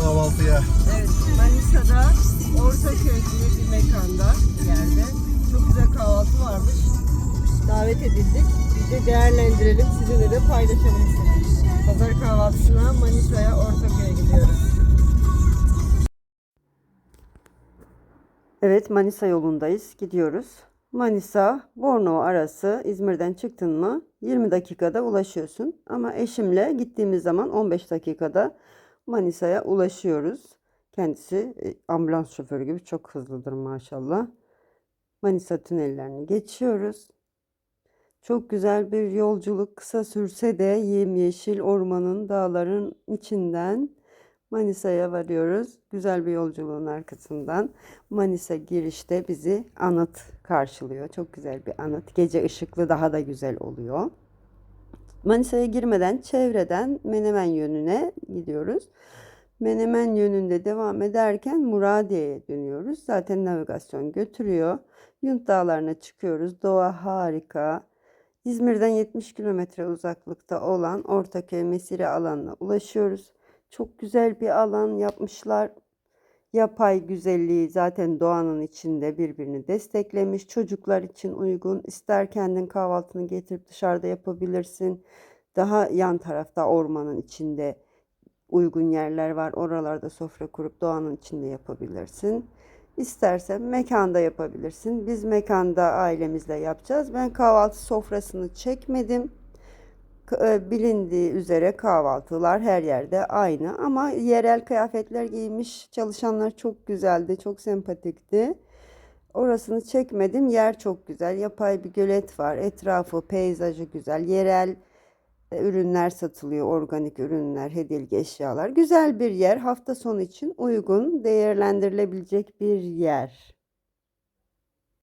kahvaltıya. Evet, Manisa'da Ortaköy diye bir mekanda, yerde. Çok güzel kahvaltı varmış. Davet edildik. Biz de değerlendirelim, sizinle de paylaşalım. Pazar kahvaltısına Manisa'ya, Ortaköy'e gidiyoruz. Evet, Manisa yolundayız. Gidiyoruz. Manisa, Bornova arası İzmir'den çıktın mı 20 dakikada ulaşıyorsun. Ama eşimle gittiğimiz zaman 15 dakikada Manisa'ya ulaşıyoruz. Kendisi e, ambulans şoförü gibi çok hızlıdır maşallah. Manisa tünellerini geçiyoruz. Çok güzel bir yolculuk kısa sürse de yemyeşil ormanın dağların içinden Manisa'ya varıyoruz. Güzel bir yolculuğun arkasından Manisa girişte bizi anıt karşılıyor. Çok güzel bir anıt. Gece ışıklı daha da güzel oluyor. Manisa'ya girmeden çevreden Menemen yönüne gidiyoruz. Menemen yönünde devam ederken Muradiye'ye dönüyoruz. Zaten navigasyon götürüyor. Yunt Dağları'na çıkıyoruz. Doğa harika. İzmir'den 70 kilometre uzaklıkta olan Ortaköy Mesire alanına ulaşıyoruz. Çok güzel bir alan yapmışlar. Yapay güzelliği zaten doğanın içinde birbirini desteklemiş. Çocuklar için uygun. İster kendin kahvaltını getirip dışarıda yapabilirsin. Daha yan tarafta ormanın içinde uygun yerler var. Oralarda sofra kurup doğanın içinde yapabilirsin. İstersen mekanda yapabilirsin. Biz mekanda ailemizle yapacağız. Ben kahvaltı sofrasını çekmedim. E, Bilindiği üzere kahvaltılar her yerde aynı ama yerel kıyafetler giymiş çalışanlar çok güzeldi, çok sempatikti. Orasını çekmedim. Yer çok güzel. Yapay bir gölet var. Etrafı, peyzajı güzel. Yerel e, ürünler satılıyor. Organik ürünler, hediyelik eşyalar. Güzel bir yer. Hafta sonu için uygun, değerlendirilebilecek bir yer.